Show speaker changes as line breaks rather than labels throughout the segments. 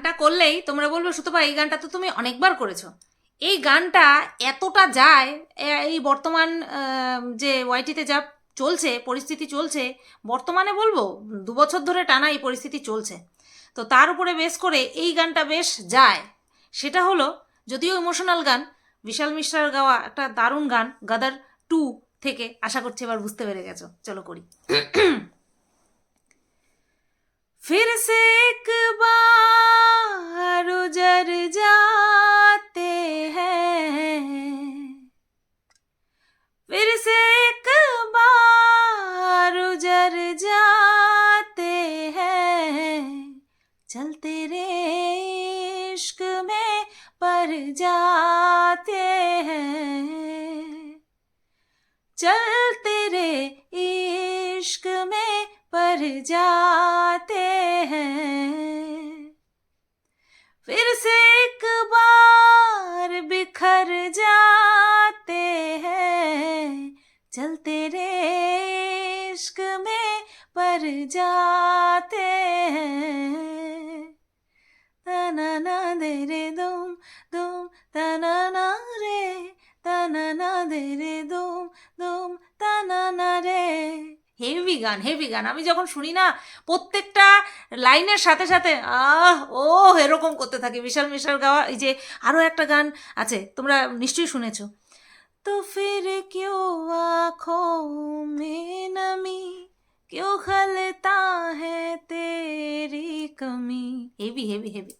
গানটা করলেই তোমরা বলবে, সুতপা, এই গানটা তো তুমি অনেকবার করেছ। এই গানটা এতটা যায় এই বর্তমান যে ওয়াইটিতে যা চলছে, পরিস্থিতি চলছে, বর্তমানে বলব, দু বছর ধরে টানা এই পরিস্থিতি চলছে। তো তার উপরে বেশ করে এই গানটা বেশ যায়। সেটা হলো, যদিও ইমোশনাল গান, বিশাল মিশ্রার গাওয়া একটা দারুণ গান, গাদার টু থেকে, আশা করছি এবার বুঝতে পেরে গেছো। চলো করি। फिर से एक बार उजर जाते हैं। फिर से एक बार उजर जाते हैं। चलते रे इश्क में पर जाते हैं। चलते रे इश्क में पर जाते हैं। फिर से एक बार बिखर जाते हैं। चलते रे इश्क में पर जाते हैं। तना ना दे रे दुम दुम तना ना रे तना ना दे रे दुम। হেভি গান হেভি গান। আমি যখন শুনি না, প্রত্যেকটা লাইনের সাথে সাথে, আহ, ও, এরকম করতে থাকি। বিশাল বিশাল গাওয়া, এই যে আরও একটা গান আছে, তোমরা নিশ্চয়ই শুনেছো। তো ফের কেউ আখো কেউ খালতা হে হ্যাঁ তেরি কমি। হেভি হেভি হেভি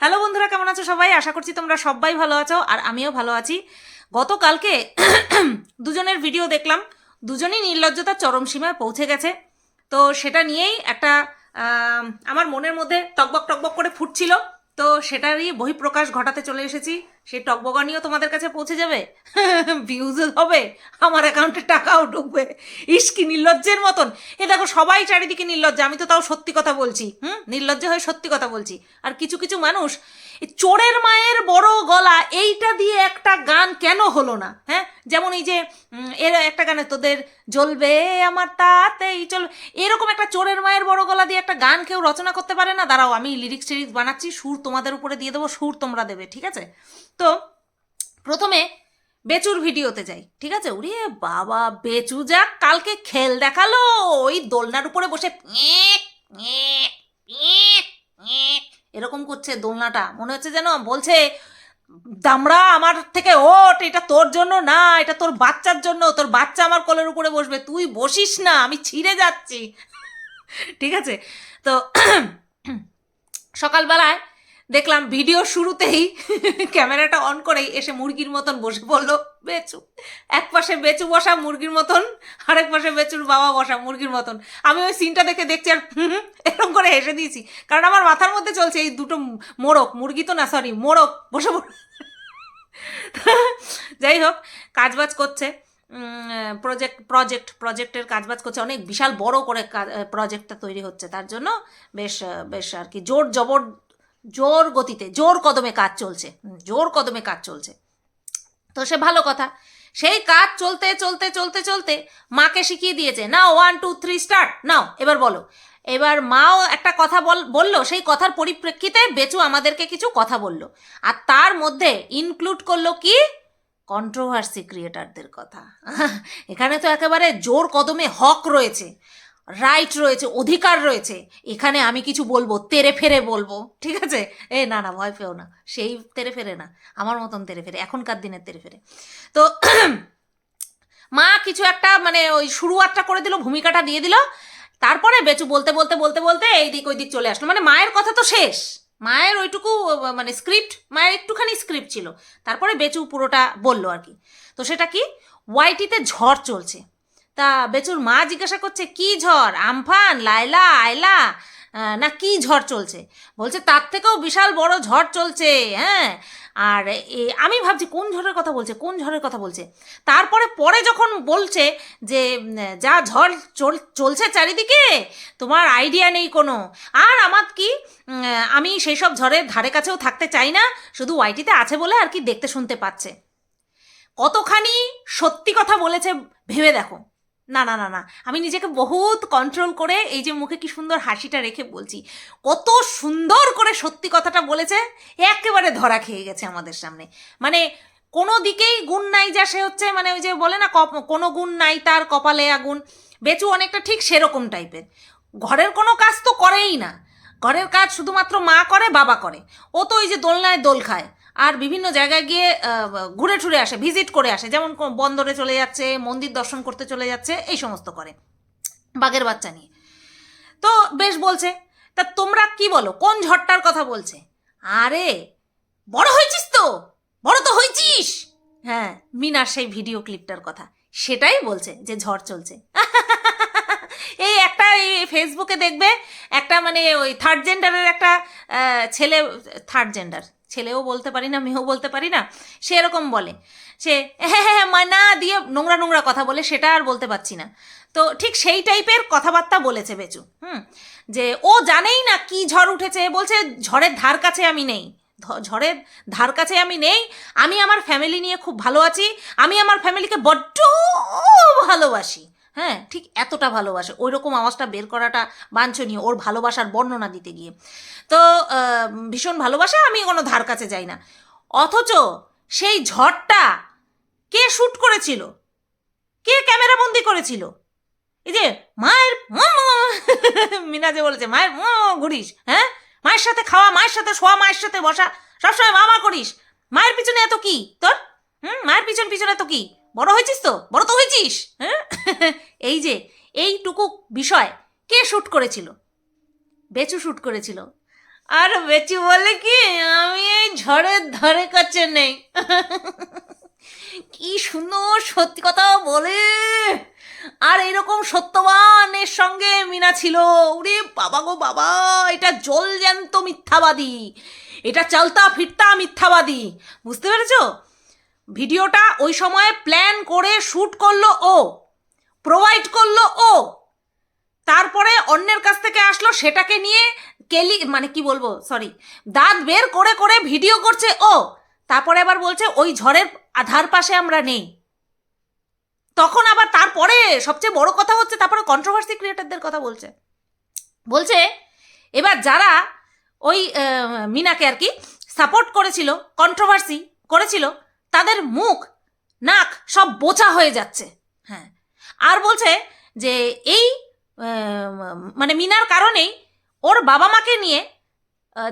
হ্যালো বন্ধুরা, কেমন আছো সবাই? আশা করছি তোমরা সবাই ভালো আছো, আর আমিও ভালো আছি। গতকালকে দুজনের ভিডিও দেখলাম। দুজনই নির্লজ্জতার চরম সীমায় পৌঁছে গেছে। তো সেটা নিয়েই একটা আমার মনের মধ্যে টকবক টকবক করে ফুটছিল। তো সেটারই বহিঃপ্রকাশ ঘটাতে চলে এসেছি। সেই টকবগানিও তোমাদের কাছে পৌঁছে যাবে? ভিউজ হবে, আমার অ্যাকাউন্টে টাকাও ঢুকবে। ইস কি নির্লজ্জের মতন। এ দেখো, সবাই চারিদিকে নির্লজ্জ, আমি তো তাও সত্যি কথা বলছি। হুম? নির্লজ্জ হয়ে সত্যি কথা বলছি। আর কিছু কিছু মানুষ চোরের মায়ের বড় গলা, এইটা দিয়ে একটা গান কেন হলো না? হ্যাঁ? যেমন এই যে এর একটা গানে, তোদের জ্বলবে আমার তাতেই চলবে। এরকম একটা চোরের মায়ের বড় গলা দিয়ে একটা গান কেউ রচনা করতে পারে না? দাঁড়াও, আমি লিরিক্স টিরিক্স বানাচ্ছি, সুর তোমাদের উপরে দিয়ে দেবো, সুর তোমরা দেবে, ঠিক আছে? তো প্রথমে বেচুর ভিডিওতে যাই, ঠিক আছে? ওরে বাবা, বেচু যাক কালকে খেল দেখাল। ওই দোলনার উপরে বসে এরকম করছে দোলনাটা। মনে হচ্ছে যেন বলছে, দামড়া আমার থেকে ওঠ, এটা তোর জন্য না, এটা তোর বাচ্চার জন্য, তোর বাচ্চা আমার কোলের উপরে বসবে, তুই বসিস না, আমি ছিঁড়ে যাচ্ছি। ঠিক আছে? তো সকালবেলায় দেখলাম ভিডিও শুরুতেই ক্যামেরাটা অন করেই এসে মুরগির মতন বসে পড়ল। বেচু, এক পাশে বেচু বসা, মুরগির মতন, আরেক পাশে বেচুর বাবা বসা, মুরগির মতন। আমি ওই সিনটা দেখে দেখছি আর এরকম করে হেসে দিয়েছি। কারণ আমার মাথার মধ্যে চলছে এই দুটো মোড়ক, মুরগি তো না সরি মোড়ক বসে পড় যাই হোক, কাজবাজ করছে। প্রজেক্ট প্রজেক্ট প্রজেক্টের কাজবাজ করছে। অনেক বিশাল বড় করে প্রজেক্টটা তৈরি হচ্ছে। তার জন্য বেশ বেশ আর কি জোর জবর জোর গতিতে, জোর কদমে কাজ চলছে জোর কদমে কাজ চলছে। তো সে ভালো কথা। সেই কাজ চলতে চলতে চলতে চলতে মাকে শিখিয়ে দিয়েছে না one two three start now, এবার বলো। এবার মাও একটা কথা বল, বলল, সেই কথার পরিপ্রেক্ষিতে বেচু আমাদেরকে কিছু কথা বলল। আর তার মধ্যে ইনক্লুড করল কি? কন্ট্রোভার্সি ক্রিয়েটারদের কথা। এখানে তো একেবারে জোর কদমে হক রয়েছে। রাইট রয়েছে, অধিকার রয়েছে। এখানে আমি কিছু বলব, তেরে ফেরে বলব, ঠিক আছে? এ, না না, ভয় পেও না। সেই তেরে ফেরে না, আমার মতন তেরে ফেরে, এখনকার দিনের তেরে ফেরে। তো মা কিছু একটা মানে ওই শুরুয়াতটা করে দিল, ভূমিকাটা দিয়ে দিল, তারপরে বেচু বলতে বলতে বলতে বলতে এই দিক ওই দিক চলে আসলো। মানে মায়ের কথা তো শেষ। মায়ের ওইটুকু মানে স্ক্রিপ্ট মায়ের একটুখানি স্ক্রিপ্ট ছিল। তারপরে বেচু পুরোটা বলল আর কি। তো সেটা কি? ওয়াইটিতে ঝড় চলছে। তা বেচুর মা জিজ্ঞাসা করছে, কি ঝড়? আমফান লাইলা আয়লা? না, কি ঝড় চলছে? বলছে, তার থেকেও বিশাল বড় ঝড় চলছে হ্যাঁ? আর আমি ভাবছি, কোন ঝড়ের কথা বলছে? কোন ঝড়ের কথা বলছে? তারপরে, পরে যখন বলছে যে, যা ঝড় চল, চলছে চারিদিকে, তোমার আইডিয়া নেই কোনো। আর আমার কি আমি সেই সব ঝড়ের ধারে কাছেও থাকতে চাই না, শুধু ওয়াইটিতে আছে বলে আর কি দেখতে শুনতে পাচ্ছে। কতখানি সত্যি কথা বলেছে, ভেবে দেখো। না না না না। আমি নিজেকে বহুত কন্ট্রোল করে এই যে মুখে কি সুন্দর হাসিটা রেখে বলছি। কত সুন্দর করে সত্যি কথাটা বলেছে, একেবারে ধরা খেয়ে গেছে আমাদের সামনে। মানে কোনো দিকেই গুণ নাই যা সে হচ্ছে মানে ওই যে বলে না কোনো গুণ নাই তার কপালে আগুন। বেচু অনেকটা ঠিক সেরকম টাইপের। ঘরের কোনো কাজ তো করেই না। ঘরের কাজ শুধুমাত্র মা করে, বাবা করে। ও তো ওই যে দোলনায় দোল খায়। আর বিভিন্ন জায়গায় গিয়ে ঘুরে ঠুরে আসে, ভিজিট করে আসে, যেমন বন্দরে চলে যাচ্ছে, মন্দির দর্শন করতে চলে যাচ্ছে, এই সমস্ত করে, বাঘের বাচ্চা নিয়ে। তো বেশ বলছে, তা তোমরা কি বলো, কোন ঝড়টার কথা বলছে? আরে, বড় হয়েছিস তো, বড় তো হয়েছিস! হ্যাঁ মিনার সেই ভিডিও ক্লিপটার কথা, সেটাই বলছে যে ঝড় চলছে। এই একটা এই ফেসবুকে দেখবে, একটা মানে ওই থার্ড জেন্ডারের একটা ছেলে থার্ড জেন্ডার ছেলেও বলতে পারি না, মেয়েও বলতে পারি না সে এরকম বলে। সে হ্যাঁ হ্যাঁ মানা দিয়ে নোংরা নোংরা কথা বলে, সেটা আর বলতে পারছি না। তো ঠিক সেই টাইপের কথাবার্তা বলেছে বেচু হুম? যে ও জানেই না কি ঝড় উঠেছে, বলছে, ঝড়ের ধার কাছে আমি নেই ঝড়ের ধার কাছে আমি নেই, আমি আমার ফ্যামিলি নিয়ে খুব ভালো আছি, আমি আমার ফ্যামিলিকে বড্ড ভালোবাসি। হ্যাঁ ঠিক এতটা ভালোবাসে। ওই রকম আওয়াজটা বের করাটা বাঞ্ছনীয় ওর ভালোবাসার বর্ণনা দিতে গিয়ে। তো ভীষণ ভালোবাসে, আমি কোনো ধার কাছে যাই না। অথচ সেই ঝড়টা কে শ্যুট করেছিল? কে ক্যামেরা বন্দি করেছিল? এই যে মায়ের মিনা যে বলেছে, মায়ের ঘুরিস হ্যাঁ? মায়ের সাথে খাওয়া, মায়ের সাথে শোয়া, মায়ের সাথে বসা, সবসময় মামা করিস। মায়ের পিছনে এত কি তোর? হুম, মায়ের পিছন, পিছনে এত কি? বড় হয়েছিস তো? বড় তো হয়েছিস? হ্যাঁ? এই যে, এইটুকু বিষয় কে শ্যুট করেছিল? বেচু শ্যুট করেছিল। আর বেচু বলে কি, আমি এই ঝড়ের ধারে কাছে নেই। কি সুন্দর সত্যি কথা বলে। আর এরকম সত্যবানের সঙ্গে মিনা ছিল। ওরে বাবা গো বাবা, এটা জল জ্যান্ত মিথ্যাবাদী। এটা চালতা ফিরতা মিথ্যাবাদী। বুঝতে পেরেছ? ভিডিওটা ওই সময়ে প্ল্যান করে শ্যুট করল ও প্রোভাইড করল ও। তারপরে অন্যের কাছ থেকে আসলো, সেটাকে নিয়ে কেলি মানে কি বলব সরি দাঁত বের করে করে ভিডিও করছে ও। তারপরে আবার বলছে, ওই ঝড়ের আধার পাশে আমরা নেই। তখন আবার তারপরে সবচেয়ে বড় কথা হচ্ছে, তারপরে কন্ট্রোভার্সি ক্রিয়েটারদের কথা বলছে। বলছে, এবার যারা ওই মিনাকে আর কি সাপোর্ট করেছিল কন্ট্রোভার্সি করেছিল তাদের মুখ, নাক সব বোচা হয়ে যাচ্ছে। হ্যাঁ। আর বলছে যে এই মানে মিনার কারণেই ওর বাবা মাকে নিয়ে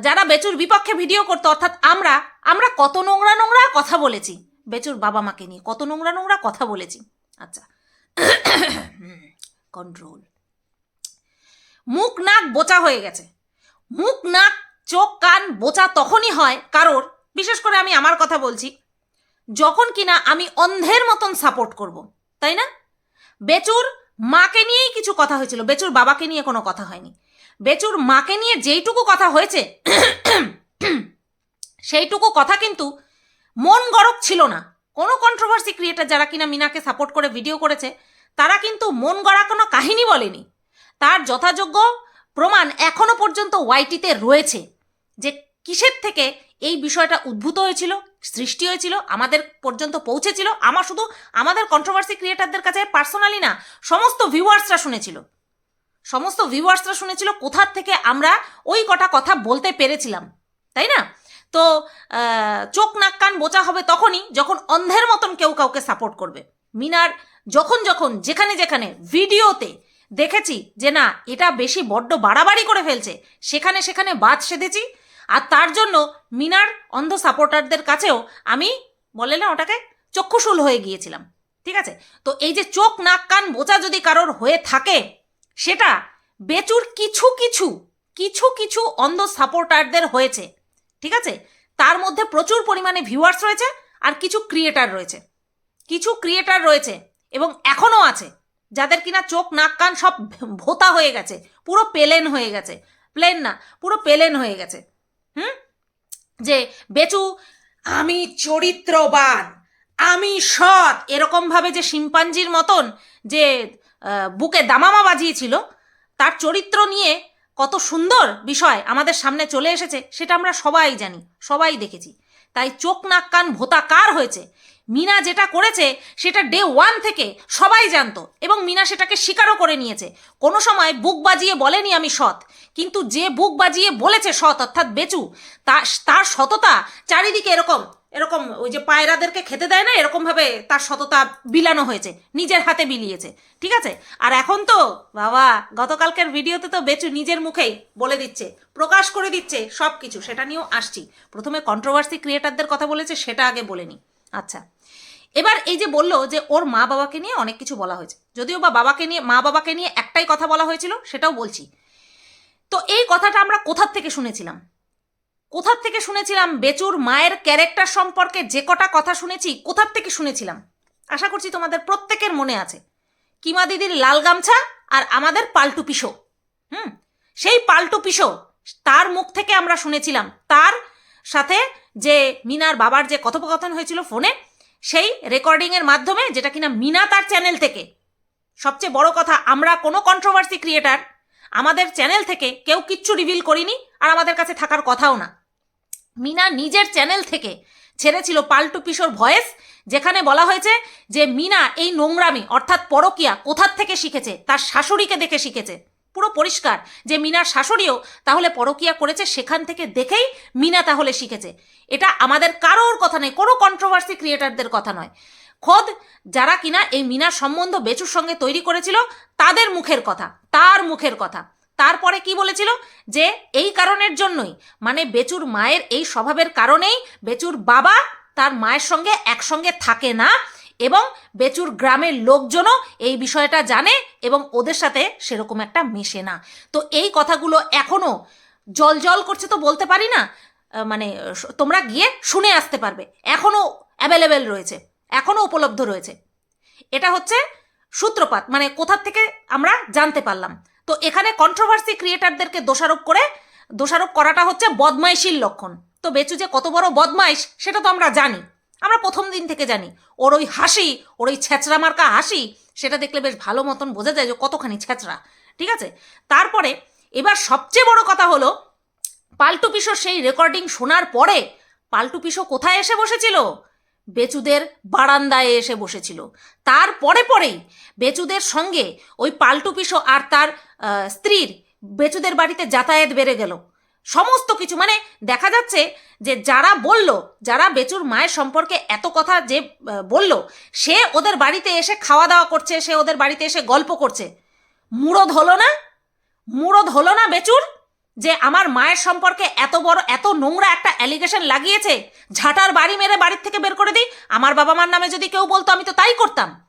যারা বেচুর বিপক্ষে ভিডিও করতো, অর্থাৎ আমরা আমরা কত নোংরা নোংরা কথা বলেছি। বেচুর বাবা মাকে নিয়ে কত নোংরা নোংরা কথা বলেছি। আচ্ছা। কন্ট্রোল। মুখ, নাক বোচা হয়ে গেছে। মুখ, নাক, চোখ, কান বোচা তখনই হয়, কারোর, বিশেষ করে আমি আমার কথা বলছি যখন কিনা আমি অন্ধের মতন সাপোর্ট করব, তাই না? বেচুর মাকে নিয়েই কিছু কথা হয়েছিল। বেচুর বাবাকে নিয়ে কোনো কথা হয়নি। বেচুর মাকে নিয়ে যেইটুকু কথা হয়েছে, সেইটুকু কথা কিন্তু মন গড়ক ছিল না। কোনো কন্ট্রোভার্সি ক্রিয়েটার যারা কিনা মিনাকে সাপোর্ট করে ভিডিও করেছে, তারা কিন্তু মন গড়া কোনো কাহিনী বলেনি। তার যথাযোগ্য প্রমাণ এখনও পর্যন্ত ওয়াইটিতে রয়েছে যে কিসের থেকে এই বিষয়টা উদ্ভূত হয়েছিল সৃষ্টি হয়েছিল, আমাদের পর্যন্ত পৌঁছেছিল। আমার শুধু আমাদের কন্ট্রোভার্সি ক্রিয়েটারদের কাছে পার্সোনালি না, সমস্ত ভিউয়ার্সরা শুনেছিল। সমস্ত ভিউয়ার্সরা শুনেছিল কোথার থেকে আমরা ওই কটা কথা বলতে পেরেছিলাম, তাই না? তো চোখ নাক কান বোচা হবে তখনই যখন অন্ধের মতন কেউ কাউকে সাপোর্ট করবে। মিনার যখন যখন, যেখানে যেখানে, ভিডিওতে দেখেছি যে না, এটা বেশি বড্ড বাড়াবাড়ি করে ফেলছে। সেখানে সেখানে বাদ সেধেছি আর তার জন্য মিনার অন্ধ সাপোর্টারদের কাছেও আমি বলে না, ওটাকে চক্ষুশুল হয়ে গিয়েছিলাম। ঠিক আছে? তো এই যে চোখ, নাক, কান বোচা যদি কারোর হয়ে থাকে, সেটা বেচুর কিছু কিছু কিছু কিছু অন্ধ সাপোর্টারদের হয়েছে। ঠিক আছে? তার মধ্যে প্রচুর পরিমাণে ভিউয়ার্স রয়েছে আর কিছু ক্রিয়েটার রয়েছে। কিছু ক্রিয়েটার রয়েছে এবং এখনও আছে, যাদের কিনা চোখ, নাক, কান সব ভোতা হয়ে গেছে, পুরো পেলেন হয়ে গেছে। প্লেন না, পুরো পেলেন হয়ে গেছে। হুম? যে, বেচু, আমি চরিত্রবান, আমি সৎ। এরকমভাবে যে শিম্পাঞ্জির মতন যে বুকে দামামা বাজিয়েছিল, তার চরিত্র নিয়ে কত সুন্দর বিষয় আমাদের সামনে চলে এসেছে, সেটা আমরা সবাই জানি, সবাই দেখেছি। তাই চোখ, নাক, কান ভোতা কার হয়েছে? মিনা যেটা করেছে, সেটা ডে ওয়ান থেকে সবাই জানতো এবং মিনা সেটাকে স্বীকারও করে নিয়েছে। কোনো সময় বুক বাজিয়ে বলেনি আমি সৎ, কিন্তু যে বুক বাজিয়ে বলেছে সৎ, অর্থাৎ বেচু তার তার সততা চারিদিকে এরকম এরকম ওই যে পায়রাদেরকে খেতে দেয় না, এরকমভাবে তার সততা বিলানো হয়েছে, নিজের হাতে বিলিয়েছে, ঠিক আছে? আর এখন তো, বাবা, গতকালকের ভিডিওতে তো বেচু নিজের মুখেই বলে দিচ্ছে, প্রকাশ করে দিচ্ছে সব কিছু সেটা নিয়েও আসছি। প্রথমে কন্ট্রোভার্সি ক্রিয়েটারদের কথা বলেছে, সেটা আগে বলেনি আচ্ছা। এবার এই যে বলল যে ওর মা বাবাকে নিয়ে অনেক কিছু বলা হয়েছে। যদিও বা বাবাকে নিয়ে, মা বাবাকে নিয়ে একটাই কথা বলা হয়েছিল, সেটাও বলছি। তো এই কথাটা আমরা কোথার থেকে শুনেছিলাম? কোথার থেকে শুনেছিলাম? বেচুর মায়ের ক্যারেক্টার সম্পর্কে যে কটা কথা শুনেছি, কোথার থেকে শুনেছিলাম? আশা করছি তোমাদের প্রত্যেকের মনে আছে। কিমা দিদির লাল গামছা আর আমাদের পাল্টু পিসো। হুম? সেই পাল্টু পিসো, তার মুখ থেকে আমরা শুনেছিলাম, তার সাথে যে মিনার বাবার যে কথোপকথন হয়েছিল ফোনে, সেই রেকর্ডিংয়ের মাধ্যমে যেটা কিনা মিনা তার চ্যানেল থেকে, সবচেয়ে বড় কথা আমরা কোনো কন্ট্রোভার্সি ক্রিয়েটার আমাদের চ্যানেল থেকে কেউ কিচ্ছু রিভিল করিনি আর আমাদের কাছে থাকার কথাও না। মিনা নিজের চ্যানেল থেকে ছেড়েছিল পাল্টু পিসোর ভয়েস, যেখানে বলা হয়েছে যে মিনা এই নোংরামি অর্থাৎ পরকিয়া কোথার থেকে শিখেছে? তার শাশুড়িকে দেখে শিখেছে। পুরো পরিষ্কার যে মিনার শাশুড়িও তাহলে পরকিয়া করেছে সেখান থেকে দেখেই মিনা তাহলে শিখেছে। এটা আমাদের কারোর কথা নেই কোনো কন্ট্রোভার্সি ক্রিয়েটারদের কথা নয়। খোদ যারা কিনা এই মিনার সম্বন্ধ বেচুর সঙ্গে তৈরি করেছিল তাদের মুখের কথা, তার মুখের কথা। তারপরে কি বলেছিল? যে এই কারণের জন্যই মানে বেচুর মায়ের এই স্বভাবের কারণেই বেচুর বাবা তার মায়ের সঙ্গে একসঙ্গে থাকে না এবং বেচুর গ্রামের লোকজনও এই বিষয়টা জানে এবং ওদের সাথে সেরকম একটা মেশে না। তো এই কথাগুলো এখনও জল জল করছে তো বলতে পারি না মানে তোমরা গিয়ে শুনে আসতে পারবে। এখনও অ্যাভেলেবেল রয়েছে এখনও উপলব্ধ রয়েছে। এটা হচ্ছে সূত্রপাত মানে কোথার থেকে আমরা জানতে পারলাম। তো এখানে কন্ট্রোভার্সি ক্রিয়েটারদেরকে দোষারোপ করে, দোষারোপ করাটা হচ্ছে বদমাইশির লক্ষণ। তো বেচু যে কত বড় বদমাইশ, সেটা তো আমরা জানি। আমরা প্রথম দিন থেকে জানি। ওর ওই হাসি, ওর ওই ছ্যাঁচড়া মার্কা হাসি, সেটা দেখলে বেশ ভালো মতন বোঝা যায় যে কতখানি ছ্যাঁচড়া ঠিক আছে? তারপরে এবার সবচেয়ে বড় কথা হলো, পাল্টু পিসোর সেই রেকর্ডিং শোনার পরে পাল্টু পিসো কোথায় এসে বসেছিল? বেচুদের বারান্দায় এসে বসেছিল। তারপরে পরেই বেচুদের সঙ্গে ওই পাল্টু পিসো আর তার স্ত্রীর বেচুদের বাড়িতে যাতায়াত বেড়ে গেল। সমস্ত কিছু। মানে দেখা যাচ্ছে যে যারা বলল, যারা বেচুর মায়ের সম্পর্কে এত কথা যে বলল, সে ওদের বাড়িতে এসে খাওয়া দাওয়া করছে, সে ওদের বাড়িতে এসে গল্প করছে। মুরদ হলো না? মুরদ হলো না বেচুর? যে আমার মায়ের সম্পর্কে এত বড়, এত নোংরা একটা অ্যালিগেশন লাগিয়েছে, ঝাঁটার বাড়ি মেরে বাড়ির থেকে বের করে দিই? আমার বাবা মার নামে যদি কেউ বলতো, আমি তো তাই করতাম।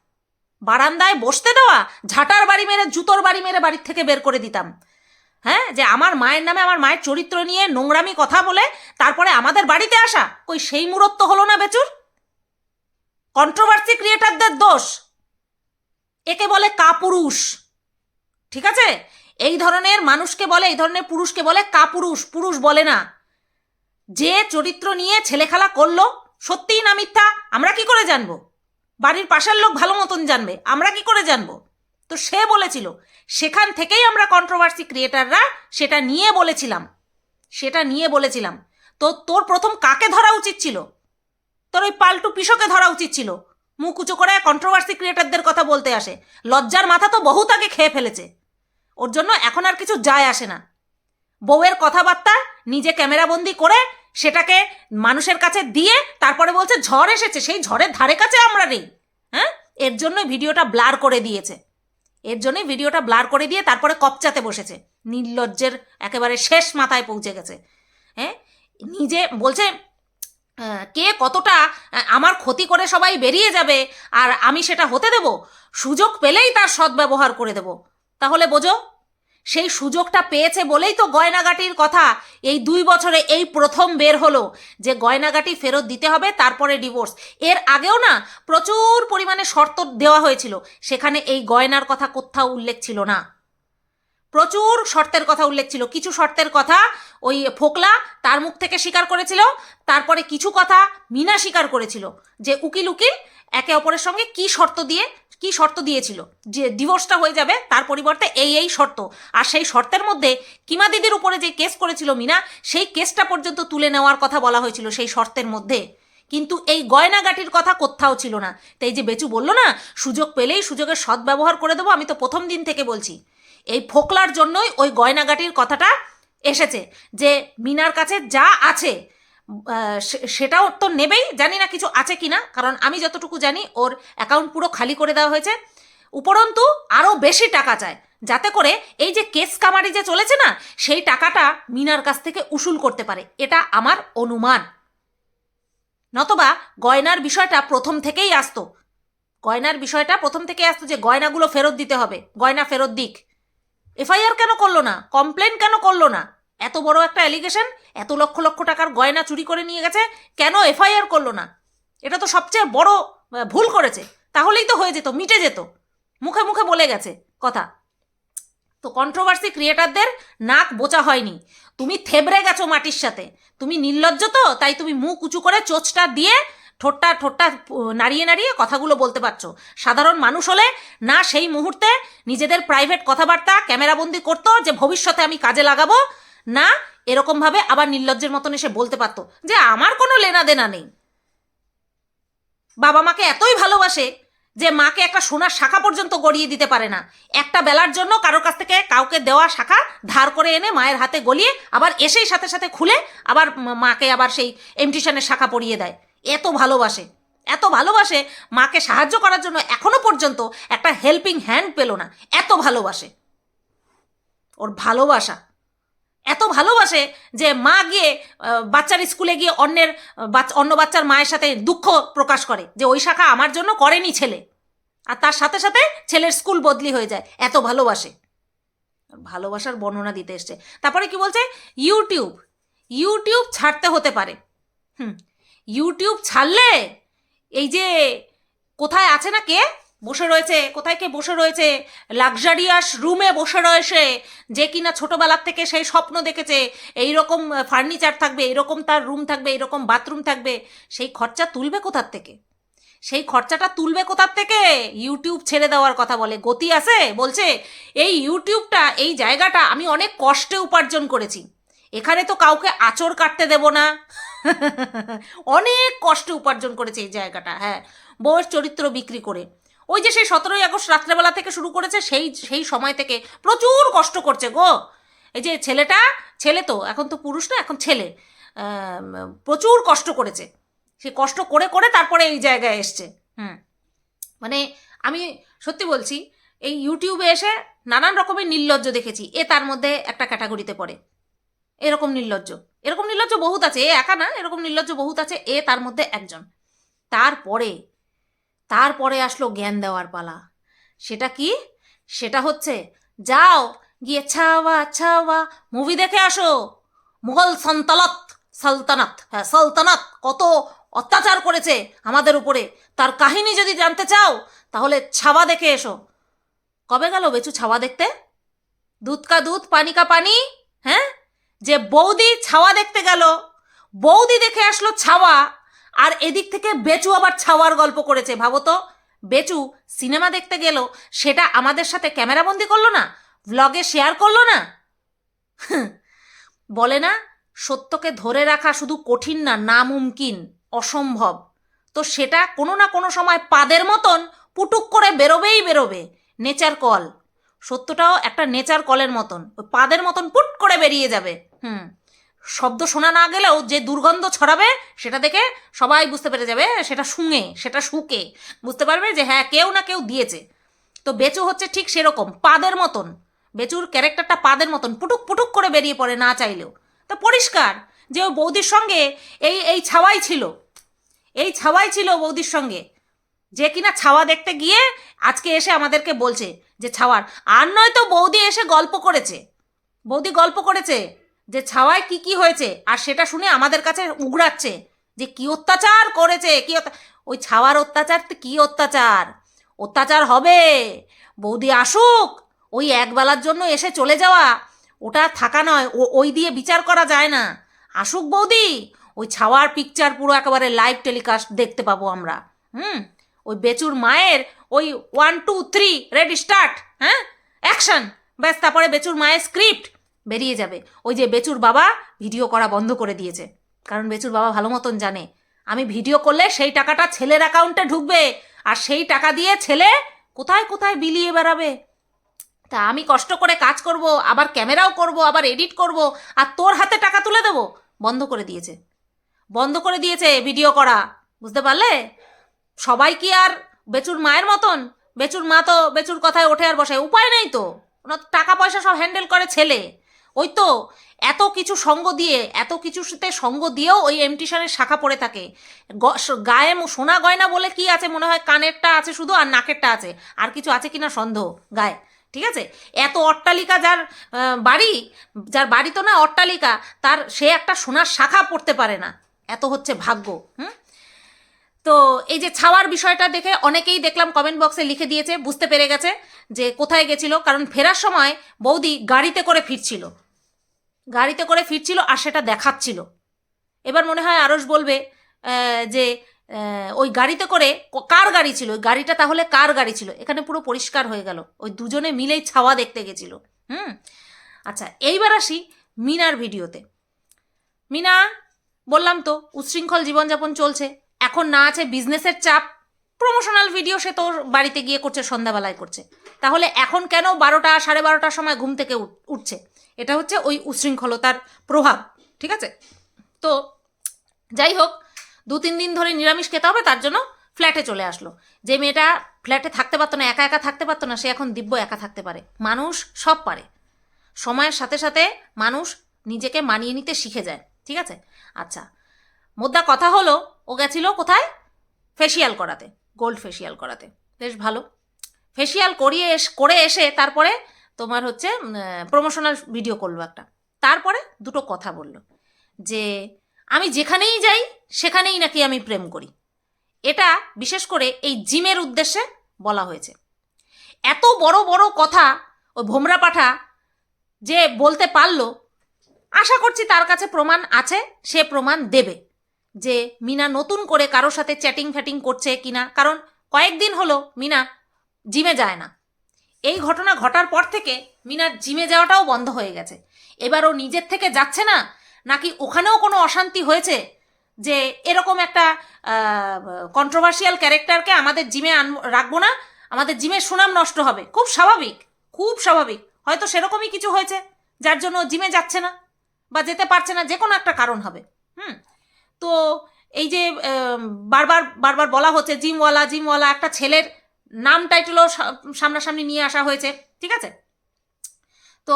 বারান্দায় বসতে দেওয়া, ঝাঁটার বাড়ি মেরে, জুতোর বাড়ি মেরে বাড়ির থেকে বের করে দিতাম। হ্যাঁ যে আমার মায়ের নামে আমার মায়ের চরিত্র নিয়ে নোংরামি কথা বলে তারপরে আমাদের বাড়িতে আসা? কই সেই মুরত্ব হলো না বেচুর? কন্ট্রোভার্সি ক্রিয়েটারদের দোষ। একে বলে কাপুরুষ। ঠিক আছে? এই ধরনের মানুষকে বলে, এই ধরনের পুরুষকে বলে কাপুরুষ। পুরুষ বলে না। যে চরিত্র নিয়ে ছেলেখেলা করল, সত্যিই না মিথ্যা? আমরা কি করে জানব? বাড়ির পাশের লোক ভালো মতন জানবে। আমরা কি করে জানব? তো সে বলেছিল, সেখান থেকেই আমরা কন্ট্রোভার্সি ক্রিয়েটাররা সেটা নিয়ে বলেছিলাম, সেটা নিয়ে বলেছিলাম। তো তোর প্রথম কাকে ধরা উচিত ছিল? তোর ওই পাল্টু পিসকে ধরা উচিত ছিল। মুখ উঁচু করে কন্ট্রোভার্সি ক্রিয়েটারদের কথা বলতে আসে। লজ্জার মাথা তো বহু তাকে খেয়ে ফেলেছে। ওর জন্য এখন আর কিছু যায় আসে না। বউয়ের কথাবার্তা নিজে ক্যামেরাবন্দি করে সেটাকে মানুষের কাছে দিয়ে তারপরে বলছে, ঝড় এসেছে, সেই ঝড়ের ধারে কাছে আমরা নেই। হ্যাঁ? এর জন্য ভিডিওটা ব্লার করে দিয়েছে। এর জন্যই ভিডিওটা ব্লার করে দিয়ে তারপরে কপচাতে বসেছে। নির্লজ্জের একেবারে শেষ মাথায় পৌঁছে গেছে। হ্যাঁ? নিজে বলছে কে কতটা আমার ক্ষতি করে সবাই বেরিয়ে যাবে আর আমি সেটা হতে দেব? সুযোগ পেলেই তার সদ্ব্যবহার করে দেব। তাহলে বোঝো সেই সুযোগটা পেয়েছে বলেই তো গয়নাগাটির কথা। এই দুই বছরে এই প্রথম বের হলো যে গয়নাগাটি ফেরত দিতে হবে, তারপরে ডিভোর্স। এর আগেও না প্রচুর পরিমাণে শর্ত দেওয়া হয়েছিল, সেখানে এই গয়নার কথা কোথাও উল্লেখ ছিল না। প্রচুর শর্তের কথা উল্লেখ ছিল। কিছু শর্তের কথা ওই ফোকলা তার মুখ থেকে স্বীকার করেছিল, তারপরে কিছু কথা মিনা স্বীকার করেছিল যে উকিল উকিল, একে অপরের সঙ্গে কি শর্ত দিয়ে কি শর্ত দিয়েছিল? যে ডিভোর্সটা হয়ে যাবে, তার পরিবর্তে এই এই শর্ত। আর সেই শর্তের মধ্যে কিমা দিদির উপরে যে কেস করেছিল মিনা, সেই কেসটা পর্যন্ত তুলে নেওয়ার কথা বলা হয়েছিল সেই শর্তের মধ্যে। কিন্তু এই গয়নাগাটির কথা কোথাও ছিল না। তাই যে বেচু বলল, না, সুযোগ পেলেই সুযোগের সদ্ব্যবহার করে দেবো, আমি তো প্রথম দিন থেকে বলছি। এই ফোকলার জন্যই ওই গয়নাগাটির কথাটা এসেছে যে, মিনার কাছে যা আছে সেটাও তো নেবেই, জানি না কিছু আছে কি না কারণ আমি যতটুকু জানি ওর অ্যাকাউন্ট পুরো খালি করে দেওয়া হয়েছে। উপরন্তু আরও বেশি টাকা চায়, যাতে করে এই যে কেস কামারি যে চলেছে না, সেই টাকাটা মিনার কাছ থেকে উসুল করতে পারে, এটা আমার অনুমান। নতবা গয়নার বিষয়টা প্রথম থেকেই আসতো। গয়নার বিষয়টা প্রথম থেকেই আসতো যে গয়নাগুলো ফেরত দিতে হবে, গয়না ফেরত দিক। এফআইআর কেন করল না? কমপ্লেন কেন করল না? এত বড় একটা অ্যালিগেশন এত লক্ষ লক্ষ টাকার গয়না চুরি করে নিয়ে গেছে? কেন এফআইআর করল না? এটা তো সবচেয়ে বড় ভুল করেছে। তাহলেই তো হয়ে যেত, মিটে যেত। মুখে মুখে বলে গেছে, কথা। তো কন্ট্রোভার্সি ক্রিয়েটারদের নাক বোচা হয়নি। তুমি থেবড়ে গেছো মাটির সাথে। তুমি নির্লজ্জ তো, তাই তুমি মুখ উঁচু করে চোচটা দিয়ে ঠোঁটটা ঠোঁটটা নাড়িয়ে নাড়িয়ে কথাগুলো বলতে পারছ। সাধারণ মানুষ হলে না সেই মুহূর্তে নিজেদের প্রাইভেট কথাবার্তা, ক্যামেরাবন্দি করতো যে ভবিষ্যতে আমি কাজে লাগাবো না এরকমভাবে আবার নির্লজ্জের মতন এসে বলতে পারতো যে আমার কোনো লেনা দেনা নেই। বাবা মাকে এতই ভালোবাসে যে মাকে একটা সোনার শাখা পর্যন্ত গড়িয়ে দিতে পারে না। একটা বেলার জন্য কারোর কাছ থেকে কাউকে দেওয়া শাখা ধার করে এনে মায়ের হাতে গলিয়ে আবার এসেই সাথে সাথে খুলে আবার মাকে আবার সেই এমটিশনের শাখা পরিয়ে দেয়। এত ভালোবাসে এত ভালোবাসে মাকে সাহায্য করার জন্য এখনও পর্যন্ত একটা হেল্পিং হ্যান্ড পেল না। এত ভালোবাসে। ওর ভালোবাসা। এত ভালোবাসে যে মা গিয়ে বাচ্চার স্কুলে গিয়ে অন্যের অন্য বাচ্চার মায়ের সাথে দুঃখ প্রকাশ করে যে ওই শাখা আমার জন্য করেনি ছেলে। আর তার সাথে সাথে ছেলের স্কুল বদলি হয়ে যায়, এত ভালোবাসে। ভালোবাসার বর্ণনা দিতে এসছে। তারপরে কি বলছে? ইউটিউব। ইউটিউব ছাড়তে হতে পারে। হুম। ইউটিউব ছাড়লে এই যে কোথায় আছে না কে? বসে রয়েছে, কোথায় কে বসে রয়েছে? লাক্সারিয়াস রুমে বসে রয়েছে, যে কিনা ছোটবেলার থেকে সেই স্বপ্ন দেখেছে। এই রকম ফার্নিচার থাকবে এরকম তার রুম থাকবে এরকম বাথরুম থাকবে। সেই খরচা তুলবে কোথার থেকে? সেই খরচাটা তুলবে কোথার থেকে? ইউটিউব ছেড়ে দেওয়ার কথা বলে। গতি আছে? বলছে, এই ইউটিউবটা এই জায়গাটা আমি অনেক কষ্টে উপার্জন করেছি। এখানে তো কাউকে আচর কাটতে দেব না। অনেক কষ্টে উপার্জন করেছে এই জায়গাটা হ্যাঁ। বউয়ের চরিত্র বিক্রি করে। ওই যে সেই সতেরোই আগস্ট রাত্রেবেলা থেকে শুরু করেছে, সেই সেই সময় থেকে প্রচুর কষ্ট করছে গো। এই যে ছেলেটা, ছেলে তো, এখন তো পুরুষ না, এখন ছেলে। প্রচুর কষ্ট করেছে। সে কষ্ট করে করে তারপরে এই জায়গায় এসছে। হুম। মানে আমি সত্যি বলছি, এই ইউটিউবে এসে নানান রকমের নির্লজ্জ দেখেছি। এ তার মধ্যে একটা ক্যাটাগরিতে পড়ে। এরকম নির্লজ্জ। এরকম নির্লজ্জ বহুত আছে। এ একা না, এরকম নির্লজ্জ বহুত আছে। এ তার মধ্যে একজন। তারপরে তারপরে আসলো জ্ঞান দেওয়ার পালা। সেটা কি? সেটা হচ্ছে, যাও গিয়ে ছাওয়া ছাওয়া মুভি দেখে আসো। মুঘল সালতানাত সালতানাত হ্যাঁ সালতানাত কত অত্যাচার করেছে আমাদের উপরে। তার কাহিনী যদি জানতে চাও, তাহলে ছাওয়া দেখে এসো। কবে গেল বেচু ছাওয়া দেখতে? দুধ কা দুধ, পানি কা পানি? হ্যাঁ? যে বৌদি ছাওয়া দেখতে গেল, বৌদি দেখে আসলো ছাওয়া। আর এদিক থেকে বেচু আবার ছাওয়ার গল্প করেছে, ভাবো তো। বেচু, সিনেমা দেখতে গেল, সেটা আমাদের সাথে ক্যামেরাবন্দি করল না? ব্লগে শেয়ার করল না? বলে না, সত্যকে ধরে রাখা শুধু কঠিন না, নামুমকিন, অসম্ভব। তো সেটা কোনো না কোনো সময় পাদের মতন পুটুক করে বেরোবেই বেরোবে নেচার কল সত্যটাও একটা নেচার কলের মতন, ওই পাদের মতন পুট করে বেরিয়ে যাবে, হুম। শব্দ শোনা না গেলেও যে দুর্গন্ধ ছড়াবে, সেটা দেখে সবাই বুঝতে পেরে যাবে, সেটা শুঙে, সেটা শুকে। বুঝতে পারবে যে হ্যাঁ কেউ না কেউ দিয়েছে। তো বেচু হচ্ছে ঠিক সেরকম, পাদের মতন। বেচুর ক্যারেক্টারটা পাদের মতন, পুটুক পুটুক করে বেরিয়ে পড়ে না চাইলেও। তো পরিষ্কার যে ওই বৌদির সঙ্গে এই এই ছাওয়াই ছিল। এই ছাওয়াই ছিল বৌদির সঙ্গে। যে কিনা ছাওয়া দেখতে গিয়ে আজকে এসে আমাদেরকে বলছে যে, ছাওয়ার। আর নয় তো বৌদি এসে গল্প করেছে। বৌদি গল্প করেছে। যে ছাওয়ায় কি কি হয়েছে আর সেটা শুনে আমাদের কাছে উগড়াচ্ছে যে কি অত্যাচার করেছে, কি ওই ছাওয়ার অত্যাচার তো কি অত্যাচার? অত্যাচার হবে। বৌদি আসুক, ওই একবেলার জন্য এসে চলে যাওয়া। ওটা থাকা নয়, ও, ওই দিয়ে বিচার করা যায় না। আসুক বৌদি, ওই ছাওয়ার পিকচার পুরো একেবারে লাইভ টেলিকাস্ট দেখতে পাবো আমরা। হুম? ওই বেচুর মায়ের ওই one two three ready start হ্যাঁ? অ্যাকশন ব্যাস, তারপরে বেচুর মায়ের স্ক্রিপ্ট বেরিয়ে যাবে। ওই যে বেচুর বাবা ভিডিও করা বন্ধ করে দিয়েছে। কারণ বেচুর বাবা ভালো মতন জানে। আমি ভিডিও করলে সেই টাকাটা ছেলের অ্যাকাউন্টে ঢুকবে আর সেই টাকা দিয়ে ছেলে কোথায় কোথায় বিলিয়ে বেড়াবে? তা আমি কষ্ট করে কাজ করব, আবার ক্যামেরাও করব, আবার এডিট করব, আর তোর হাতে টাকা তুলে দেব? বন্ধ করে দিয়েছে। বন্ধ করে দিয়েছে ভিডিও করা। বুঝতে পারলে? সবাই কি আর বেচুর মায়ের মতন? বেচুর মা তো বেচুর কথায় ওঠে আর বসে। উপায় নেই তো। ওনার টাকা পয়সা সব হ্যান্ডেল করে ছেলে। ওই তো, এত কিছু সঙ্গ দিয়ে, এত কিছুতে সঙ্গ দিয়েও ওই এমটিশনের শাখা পড়ে থাকে। গায়ে সোনা গয়না বলে কি আছে মনে হয়? কানেরটা আছে শুধু আর নাকেরটা আছে। আর কিছু আছে কিনা সন্দেহ গায়ে, ঠিক আছে? এত অট্টালিকা যার বাড়ি যার বাড়ি তো না অট্টালিকা, তার সে একটা সোনার শাখা পড়তে পারে না। এত হচ্ছে ভাগ্য, হুম? তো এই যে ছাওয়ার বিষয়টা দেখে অনেকেই দেখলাম কমেন্ট বক্সে লিখে দিয়েছে, বুঝতে পেরে গেছে যে কোথায় গেছিল। কারণ ফেরার সময় বৌদি গাড়িতে করে ফিরছিল। গাড়িতে করে ফিরছিল আর সেটা দেখাচ্ছিল। এবার মনে হয় আরস বলবে যে ওই গাড়িতে করে কার গাড়ি ছিল? ওই গাড়িটা তাহলে কার গাড়ি ছিল? এখানে পুরো পরিষ্কার হয়ে গেল। ওই দুজনে মিলেই ছাওয়া দেখতে গেছিল। হুম? আচ্ছা এইবার আসি মিনার ভিডিওতে। মিনা, বললাম তো, উচ্ছৃঙ্খল জীবনযাপন চলছে। এখন না আছে বিজনেসের চাপ। প্রমোশনাল ভিডিও সে তোর বাড়িতে গিয়ে করছে, সন্ধ্যাবেলায় করছে। তাহলে এখন কেন বারোটা সাড়ে বারোটার সময় ঘুম থেকে উঠছে? এটা হচ্ছে ওই উচ্ছৃঙ্খলতার প্রভাব, ঠিক আছে? তো যাই হোক, দু তিন দিন ধরে নিরামিষ খেতে হবে, তার জন্য ফ্ল্যাটে চলে আসলো। যে মেয়েটা ফ্ল্যাটে থাকতে পারতো না, একা একা থাকতে পারতো না, সে এখন দিব্য একা থাকতে পারে। মানুষ সব পারে। সময়ের সাথে সাথে মানুষ নিজেকে মানিয়ে নিতে শিখে যায়, ঠিক আছে? আচ্ছা মোদ্দা কথা হলো, ও গেছিল কোথায়? ফেসিয়াল করাতে গোল্ড ফেসিয়াল করাতে। বেশ ভালো। ফেসিয়াল করিয়ে করে এসে তারপরে তোমার হচ্ছে প্রমোশনাল ভিডিও করল একটা। তারপরে দুটো কথা বলল, যে আমি যেখানেই যাই, সেখানেই নাকি আমি প্রেম করি। এটা বিশেষ করে এই জিমের উদ্দেশ্যে বলা হয়েছে। এত বড় বড় কথা ওই ভোমরা পাঠা যে বলতে পারল, আশা করছি তার কাছে প্রমাণ আছে, সে প্রমাণ দেবে, যে মিনা নতুন করে কারোর সাথে চ্যাটিং ফ্যাটিং করছে কিনা। কারণ কয়েকদিন হলো মিনা জিমে যায় না। এই ঘটনা ঘটার পর থেকে মিনার জিমে যাওয়াটাও বন্ধ হয়ে গেছে। এবার ও নিজের থেকে যাচ্ছে না, নাকি ওখানেও কোনো অশান্তি হয়েছে যে এরকম একটা কন্ট্রোভার্সিয়াল ক্যারেক্টারকে আমাদের জিমে আন, রাখব না, আমাদের জিমের সুনাম নষ্ট হবে। খুব স্বাভাবিক খুব স্বাভাবিক। হয়তো সেরকমই কিছু হয়েছে, যার জন্য জিমে যাচ্ছে না বা যেতে পারছে না, যে কোনো একটা কারণ হবে। হুম, তো এই যে বারবার বারবার বলা হচ্ছে জিমওয়ালা জিমওয়ালা, একটা ছেলের নাম টাইটেলও সামনাসামনি নিয়ে আসা হয়েছে, ঠিক আছে? তো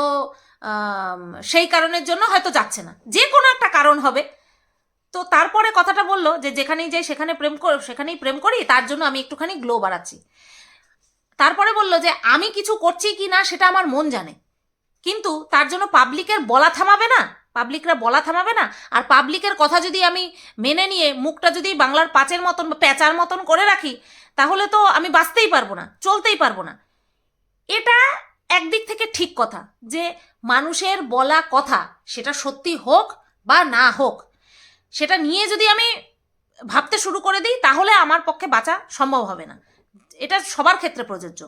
সেই কারণের জন্য হয়তো যাচ্ছে না। যে কোনো একটা কারণ হবে। তো তারপরে কথাটা বলল যে যেখানেই যাই সেখানে প্রেম কর, সেখানেই প্রেম করি, তার জন্য আমি একটুখানি গ্লো বাড়াচ্ছি। তারপরে বলল যে আমি কিছু করছি কি না সেটা আমার মন জানে। কিন্তু তার জন্য পাবলিকের বলা থামাবে না। পাবলিকরা বলা থামাবে না। আর পাবলিকের কথা যদি আমি মেনে নিয়ে মুখটা যদি বাংলার পাঁচের মতন বা প্যাঁচার মতন করে রাখি তাহলে তো আমি বাঁচতেই পারব না, চলতেই পারব না। এটা একদিক থেকে ঠিক কথা যে মানুষের বলা কথা সেটা সত্যি হোক বা না হোক, সেটা নিয়ে যদি আমি ভাবতে শুরু করে দিই, তাহলে আমার পক্ষে বাঁচা সম্ভব হবে না। এটা সবার ক্ষেত্রে প্রযোজ্য।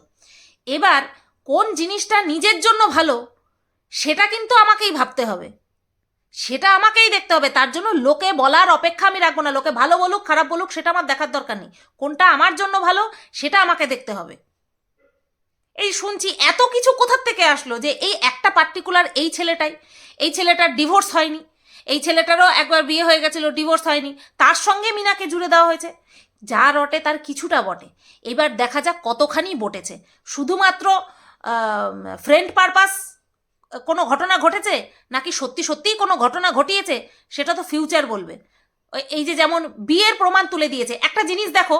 এবার কোন জিনিসটা নিজের জন্য ভালো, সেটা কিন্তু আমাকেই ভাবতে হবে। সেটা আমাকেই দেখতে হবে। তার জন্য লোকে বলার অপেক্ষা আমি রাখব না। লোকে ভালো বলুক, খারাপ বলুক, সেটা আমার দেখার দরকার নেই। কোনটা আমার জন্য ভালো, সেটা আমাকে দেখতে হবে। এই শুনছি, এত কিছু কোথার থেকে আসলো যে এই একটা পার্টিকুলার এই ছেলেটাই, এই ছেলেটার ডিভোর্স হয়নি, এই ছেলেটারও একবার বিয়ে হয়ে গেছিল ডিভোর্স হয়নি, তার সঙ্গে মিনাকে জুড়ে দেওয়া হয়েছে। যা রটে তার কিছুটা বটে। এবার দেখা যাক কতখানি বটেছে। শুধুমাত্র ফ্রেন্ড পারপাস কোনো ঘটনা ঘটেছে? নাকি সত্যি সত্যিই কোনো ঘটনা ঘটিয়েছে? সেটা তো ফিউচার বলবে। এই যে যেমন বিয়ের প্রমাণ তুলে দিয়েছে, একটা জিনিস দেখো,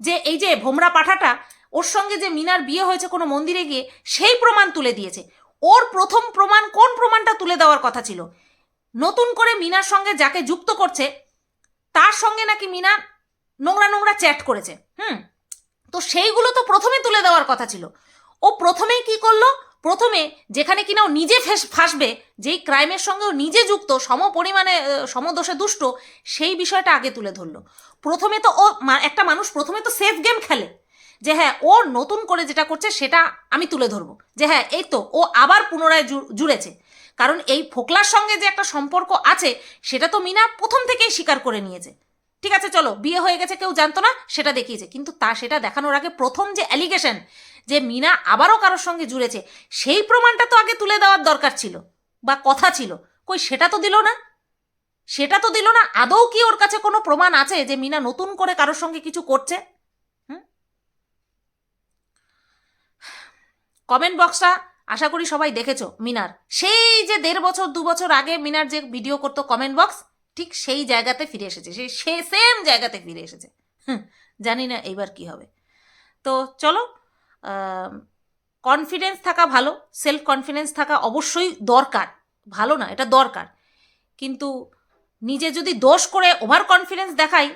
যে এই যে ভোমরা পাঠাটা, ওর সঙ্গে যে মিনার বিয়ে হয়েছে কোনো মন্দিরে গিয়ে, সেই প্রমাণ তুলে দিয়েছে। ওর প্রথম প্রমাণ কোন প্রমাণটা তুলে দেওয়ার কথা ছিল? নতুন করে মিনার সঙ্গে যাকে যুক্ত করছে, তার সঙ্গে নাকি মিনা নোংরা নোংরা চ্যাট করেছে, হুম? তো সেইগুলো তো প্রথমে তুলে দেওয়ার কথা ছিল। ও প্রথমেই কি করল? প্রথমে যেখানে কিনা ও নিজে ফেস ফাঁসবে, যেই ক্রাইমের সঙ্গে ও নিজে যুক্ত, সম পরিমাণে সমদোষে দুষ্ট, সেই বিষয়টা আগে তুলে ধরলো। প্রথমে তো ও একটা মানুষ প্রথমে তো সেফ গেম খেলে, যে হ্যাঁ ও নতুন করে যেটা করছে সেটা আমি তুলে ধরবো। যে হ্যাঁ এই তো, ও আবার পুনরায় জুড়েছে। কারণ এই ফোকলার সঙ্গে যে একটা সম্পর্ক আছে, সেটা তো মিনা প্রথম থেকেই স্বীকার করে নিয়েছে। ঠিক আছে, চলো, বিয়ে হয়ে গেছে, কেউ জানতো না, সেটা দেখিয়েছে। কিন্তু তা সেটা দেখানোর আগে প্রথম যে অ্যালিগেশন যে মিনা আবারও কারোর সঙ্গে জুড়েছে, সেই প্রমাণটা তো আগে তুলে দেওয়ার দরকার ছিল, বা কথা ছিল। কই, সেটা তো দিল না? সেটা তো দিল না, আদৌ কি ওর কাছে কোনো প্রমাণ আছে যে মিনা নতুন করে কারোর সঙ্গে কিছু করছে? কমেন্ট বক্সটা আশা করি সবাই দেখেছ, মিনার। সেই যে দেড় বছর, দু বছর আগে মিনার যে ভিডিও করতো কমেন্ট বক্স ঠিক সেই জায়গাতে ফিরে এসেছে, সেই সে সেম জায়গাতে ফিরে এসেছে। জানি না এইবার কি হবে। তো চলো কনফিডেন্স থাকা ভালো সেলফ কনফিডেন্স থাকা অবশ্যই দরকার। ভালো না, এটা দরকার। কিন্তু নিজে যদি দোষ করে ওভার কনফিডেন্স দেখাই,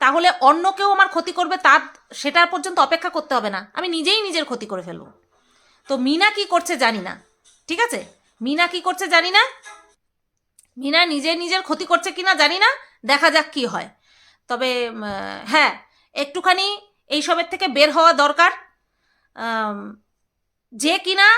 তাহলে অন্য কেউ আমার ক্ষতি করবে, তার সেটার পর্যন্ত অপেক্ষা করতে হবে না। আমি নিজেই নিজের ক্ষতি করে ফেলব। তো মিনা কি করছে জানি না, ঠিক আছে? মিনা কি করছে জানি না? মিনা নিজে নিজের ক্ষতি করছে কিনা জানি না, দেখা যাক কি হয়। তবে হ্যাঁ একটুখানি এইসবের থেকে বের হওয়া দরকার। যে কিনা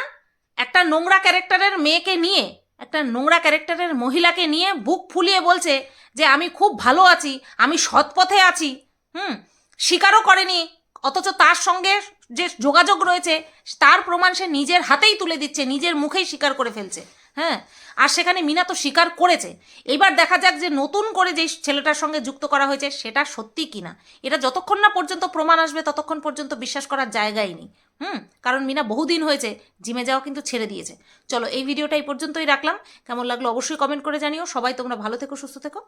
একটা নোংরা ক্যারেক্টারের মেয়েকে নিয়ে, একটা নোংরা ক্যারেক্টারের মহিলাকে নিয়ে বুক ফুলিয়ে বলছে যে, আমি খুব ভালো আছি, আমি সৎ পথে আছি। হুম, স্বীকারও করেনি, অথচ তার সঙ্গে যে যোগাযোগ রয়েছে, তার প্রমাণ সে নিজের হাতেই তুলে দিচ্ছে, নিজের মুখেই স্বীকার করে ফেলছে। হ্যাঁ আর সেখানে মিনা তো স্বীকার করেছে। এবার দেখা যাক যে নতুন করে যেই ছেলেটার সঙ্গে যুক্ত করা হয়েছে, সেটা সত্যি কিনা। এটা যতক্ষণ না পর্যন্ত প্রমাণ আসবে, ততক্ষণ পর্যন্ত বিশ্বাস করার জায়গাই নেই। হুম, কারণ মিনা বহুদিন হয়েছে, জিমে যাওয়া কিন্তু ছেড়ে দিয়েছে। চলো, এই ভিডিওটা এই পর্যন্তই রাখলাম। কেমন লাগল অবশ্যই কমেন্ট করে জানিও। সবাই তোমরা ভালো থেকো, সুস্থ থেকো।